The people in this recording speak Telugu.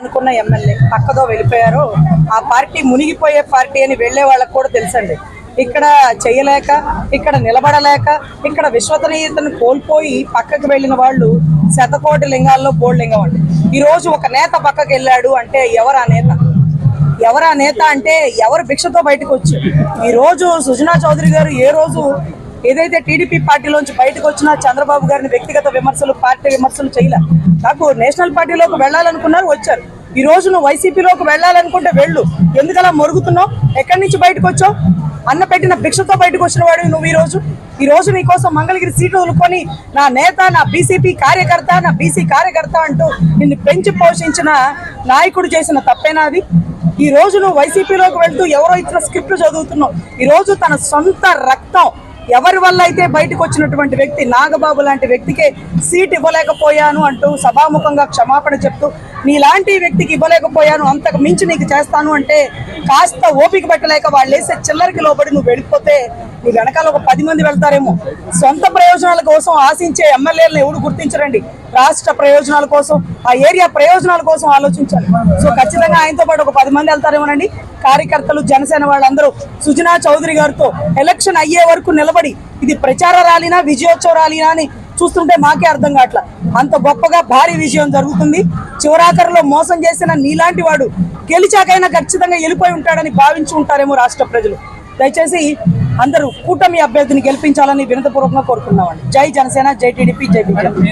అనుకున్న ఎమ్మెల్యే పక్కదో వెళ్ళిపోయారు ఆ పార్టీ మునిగిపోయే పార్టీ అని వెళ్ళే వాళ్ళకి కూడా తెలుసండి. ఇక్కడ చేయలేక ఇక్కడ నిలబడలేక ఇక్కడ విశ్వసనీయతను కోల్పోయి పక్కకు వెళ్ళిన వాళ్ళు శతకోటి లింగాల్లో బోర్డలింగం అండి. ఈ రోజు ఒక నేత పక్కకి వెళ్ళాడు అంటే ఎవరు ఆ నేత? ఎవరు ఆ నేత అంటే ఎవరు భిక్షతో బయటకు వచ్చారు? ఈ రోజు సుజనా చౌదరి గారు ఏ రోజు ఏదైతే టీడీపీ పార్టీలోంచి బయటకు వచ్చినా చంద్రబాబు గారిని వ్యక్తిగత విమర్శలు పార్టీ విమర్శలు చేయలే. నాకు నేషనల్ పార్టీలోకి వెళ్ళాలనుకున్నారు వచ్చారు. ఈ రోజు నువ్వు వైసీపీలోకి వెళ్ళాలనుకుంటే వెళ్ళు. ఎందుకలా మొరుగుతున్నావు? ఎక్కడి నుంచి బయటకు వచ్చావు? అన్న పెట్టిన భిక్షతో బయటకు వచ్చిన వాడు నువ్వు ఈ రోజు? ఈ రోజు నీకోసం మంగళగిరి సీటు వదులుకొని నా నేత నా బీసీపీ కార్యకర్త నా బీసీ కార్యకర్త అంటూ నిన్ను పెంచి పోషించిన నాయకుడు చేసిన తప్పేనా అది? ఈ రోజు నువ్వు వైసీపీలోకి వెళ్తూ ఎవరో ఇచ్చిన స్క్రిప్ట్ చదువుతున్నావు. ఈ రోజు తన సొంత రక్తం ఎవరి వల్ల అయితే బయటకు వచ్చినటువంటి వ్యక్తి నాగబాబు లాంటి వ్యక్తికే సీట్ ఇవ్వలేకపోయాను అంటూ సభాముఖంగా క్షమాపణ చెప్తూ నీలాంటి వ్యక్తికి ఇవ్వలేకపోయాను అంతకు మించి నీకు చేస్తాను అంటే కాస్త ఓపిక పెట్టలేక వాళ్ళు వేసే చిల్లరికి లోబడి నువ్వు వెళ్ళిపోతే నీ వెనకాల ఒక పది మంది వెళ్తారేమో. సొంత ప్రయోజనాల కోసం ఆశించే ఎమ్మెల్యేలను ఎవరు గుర్తించరండి? రాష్ట్ర ప్రయోజనాల కోసం ఆ ఏరియా ప్రయోజనాల కోసం ఆలోచించాలి సో ఖచ్చితంగా ఆయనతో పాటు ఒక పది మంది వెళ్తారేమోనండి. కార్యకర్తలు జనసేన వాళ్ళందరూ సుజనా చౌదరి గారితో ఎలక్షన్ అయ్యే వరకు నిలబడి ఇది ప్రచార ర్యాలీనా విజయోత్సవ ర్యాలీనా అని చూస్తుంటే మాకే అర్థం కావట్ల. అంత గొప్పగా భారీ విజయం జరుగుతుంది. చివరాఖరిలో మోసం చేసిన నీలాంటి వాడు గెలిచాకైనా ఖచ్చితంగా వెళ్ళిపోయి ఉంటాడని భావించి ఉంటారేమో రాష్ట్ర ప్రజలు. దయచేసి అందరూ కూటమి అభ్యర్థిని గెలిపించాలని వినతపూర్వకంగా కోరుకున్నామండి జై జనసేన జై టీడీపీ జై బీజేపీ.